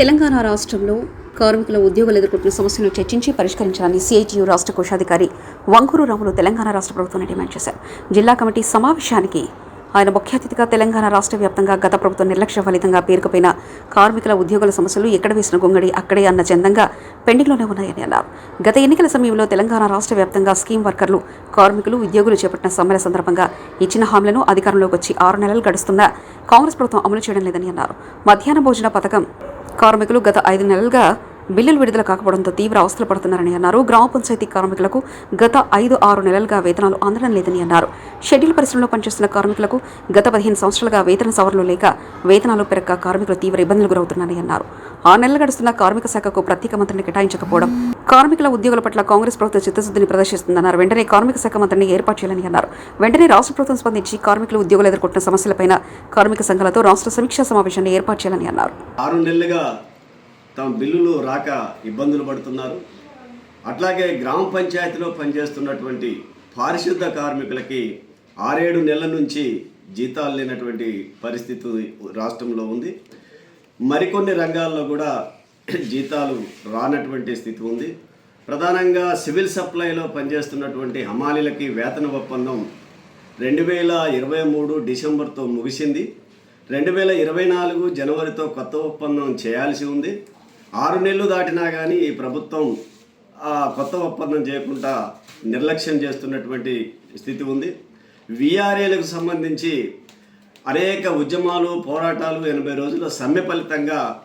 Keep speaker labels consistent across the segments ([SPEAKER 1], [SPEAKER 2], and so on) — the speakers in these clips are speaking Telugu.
[SPEAKER 1] తెలంగాణ రాష్ట్రంలో కార్మికుల ఉద్యోగులు ఎదుర్కొంటున్న సమస్యలను చర్చించి పరిష్కరించాలని సిఐటియు రాష్ట్ర కోశాధికారి వంకూరు రాములు తెలంగాణ రాష్ట్ర ప్రభుత్వాన్ని డిమాండ్ చేశారు. జిల్లా కమిటీ సమావేశానికి ఆయన ముఖ్య అతిథిగా తెలంగాణ రాష్ట్ర వ్యాప్తంగా గత ప్రభుత్వం నిర్లక్ష్య ఫలితంగా పేరుకుపోయిన కార్మికుల ఉద్యోగుల సమస్యలు ఎక్కడ వేసిన గొంగడి అక్కడే అన్న చందంగా పెండింగ్లోనే ఉన్నాయని అన్నారు. గత ఎన్నికల సమయంలో తెలంగాణ రాష్ట్ర వ్యాప్తంగా స్కీమ్ వర్కర్లు కార్మికులు ఉద్యోగులు చేపట్టిన సమ్మెల సందర్భంగా ఇచ్చిన హామీలను అధికారంలోకి వచ్చి ఆరు నెలలు గడుస్తున్నా కాంగ్రెస్ ప్రభుత్వం అమలు చేయడం లేదని అన్నారు. మధ్యాహ్న భోజన పథకం కార్మికులు గత ఐదు నెలలుగా బిల్లులు విడుదల కాకపోవడంతో తీవ్ర అవస్థలు పడుతున్నారని అన్నారు. గ్రామ పంచాయతీ కార్మికులకు గత ఐదు ఆరు నెలలుగా వేతనాలు అందడం లేదని అన్నారు. షెడ్యూల్ పరిశ్రమలో పనిచేస్తున్న కార్మికులకు గత పదిహేను సంవత్సరాలుగా వేతన సవరణలు లేక వేతనాలు పెరక్క కార్మికులు తీవ్ర ఇబ్బందులు గురవుతున్నారని అన్నారు. ఆరు నెలలు గడుస్తున్న కార్మిక శాఖకు ప్రత్యేక మంత్రిని కేటాయించకపోవడం కార్మికుల ఉద్యోగుల పట్ల కాంగ్రెస్ ప్రభుత్వం చిత్తశుద్ధిని ప్రదర్శిస్తుందన్నారు. వెంటనే కార్మిక శాఖ మంత్రిని ఏర్పాటు చేయాలని అన్నారు. వెంటనే రాష్ట్ర ప్రభుత్వం స్పందించి కార్మికులు ఉద్యోగులు ఎదుర్కొంటున్న సమస్యలపైన కార్మిక సంఘాలతో రాష్ట్ర సమీక్షా సమావేశాన్ని ఏర్పాటు చేయాలని అన్నారు.
[SPEAKER 2] ఆరు నెలలుగా తమ బిల్లులు రాక ఇబ్బందులు పడుతున్నారు. అట్లాగే గ్రామ పంచాయతీలో పనిచేస్తున్నటువంటి పారిశుద్ధ కార్మికులకి ఆరేడు నెలల నుంచి జీతాలు లేనటువంటి పరిస్థితి రాష్ట్రంలో ఉంది. మరికొన్ని రంగాల్లో కూడా జీతాలు రానటువంటి స్థితి ఉంది. ప్రధానంగా సివిల్ సప్లైలో పనిచేస్తున్నటువంటి హమాలీలకి వేతన ఒప్పందం రెండు వేల ఇరవై మూడు డిసెంబర్తో ముగిసింది. రెండు వేల ఇరవై నాలుగు జనవరితో కొత్త ఒప్పందం చేయాల్సి ఉంది. ఆరు నెలలు దాటినా కానీ ఈ ప్రభుత్వం ఆ కొత్త ఒప్పందం చేయకుండా నిర్లక్ష్యం చేస్తున్నటువంటి స్థితి ఉంది. విఆర్ఏలకు సంబంధించి అనేక ఉద్యమాలు పోరాటాలు ఎనభై రోజుల సమ్మె ఫలితంగా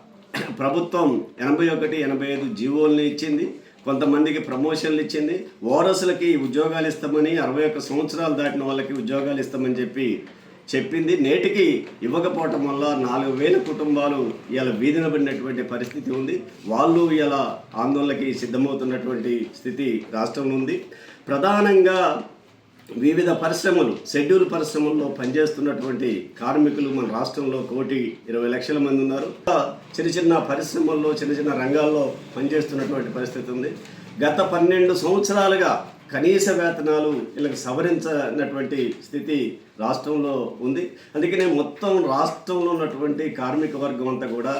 [SPEAKER 2] ప్రభుత్వం ఎనభై ఒకటి ఎనభై ఐదు జీవోల్ని ఇచ్చింది. కొంతమందికి ప్రమోషన్లు ఇచ్చింది. ఓరసులకి ఉద్యోగాలు ఇస్తామని అరవై ఒక్క సంవత్సరాలు దాటిన వాళ్ళకి ఉద్యోగాలు ఇస్తామని చెప్పి చెప్పింది. నేటికి ఇవ్వకపోవటం వల్ల నాలుగు వేల కుటుంబాలు ఇలా వీధిన పడినటువంటి పరిస్థితి ఉంది. వాళ్ళు ఇలా ఆందోళనకి సిద్ధమవుతున్నటువంటి స్థితి రాష్ట్రంలో ఉంది. ప్రధానంగా వివిధ పరిశ్రమలు షెడ్యూల్ పరిశ్రమల్లో పనిచేస్తున్నటువంటి కార్మికులు మన రాష్ట్రంలో కోటి ఇరవై లక్షల మంది ఉన్నారు. చిన్న చిన్న పరిశ్రమల్లో చిన్న చిన్న రంగాల్లో పనిచేస్తున్నటువంటి పరిస్థితి ఉంది. గత పన్నెండు సంవత్సరాలుగా కనీస వేతనాలు వీళ్ళకి సవరించనటువంటి స్థితి రాష్ట్రంలో ఉంది. అందుకనే మొత్తం రాష్ట్రంలో ఉన్నటువంటి కార్మిక వర్గం అంతా కూడా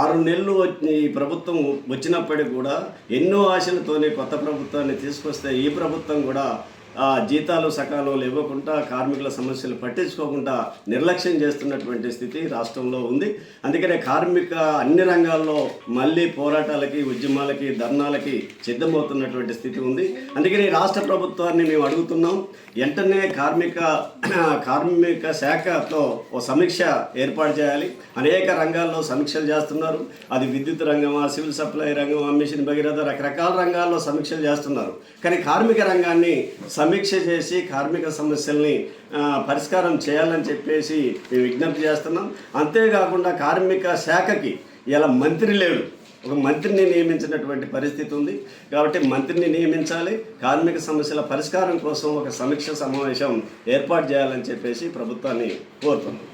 [SPEAKER 2] ఆరు నెలలు ఈ ప్రభుత్వం వచ్చినప్పటికీ కూడా ఎన్నో ఆశలతోనే కొత్త ప్రభుత్వాన్ని తీసుకొస్తే ఈ ప్రభుత్వం కూడా జీతాలు సకాలంలో ఇవ్వకుండా కార్మికుల సమస్యలు పట్టించుకోకుండా నిర్లక్ష్యం చేస్తున్నటువంటి స్థితి రాష్ట్రంలో ఉంది. అందుకనే కార్మిక అన్ని రంగాల్లో మళ్ళీ పోరాటాలకి ఉద్యమాలకి ధర్నాలకి సిద్ధమవుతున్నటువంటి స్థితి ఉంది. అందుకని రాష్ట్ర ప్రభుత్వాన్ని మేము అడుగుతున్నాం వెంటనే కార్మిక కార్మిక శాఖతో ఓ సమీక్ష ఏర్పాటు చేయాలి. అనేక రంగాల్లో సమీక్షలు చేస్తున్నారు. అది విద్యుత్ రంగమా సివిల్ సప్లై రంగమా మిషన్ భగీరథ రకరకాల రంగాల్లో సమీక్షలు చేస్తున్నారు. కానీ కార్మిక రంగాన్ని సమీక్ష చేసి కార్మిక సమస్యల్ని పరిష్కారం చేయాలని చెప్పేసి మేము విజ్ఞప్తి చేస్తున్నాం. అంతేకాకుండా కార్మిక శాఖకి ఇలా మంత్రి లేడు. ఒక మంత్రిని నియమించినటువంటి పరిస్థితి ఉంది. కాబట్టి మంత్రిని నియమించాలి. కార్మిక సమస్యల పరిష్కారం కోసం ఒక సమీక్ష సమావేశం ఏర్పాటు చేయాలని చెప్పేసి ప్రభుత్వాన్ని కోరుతున్నాం.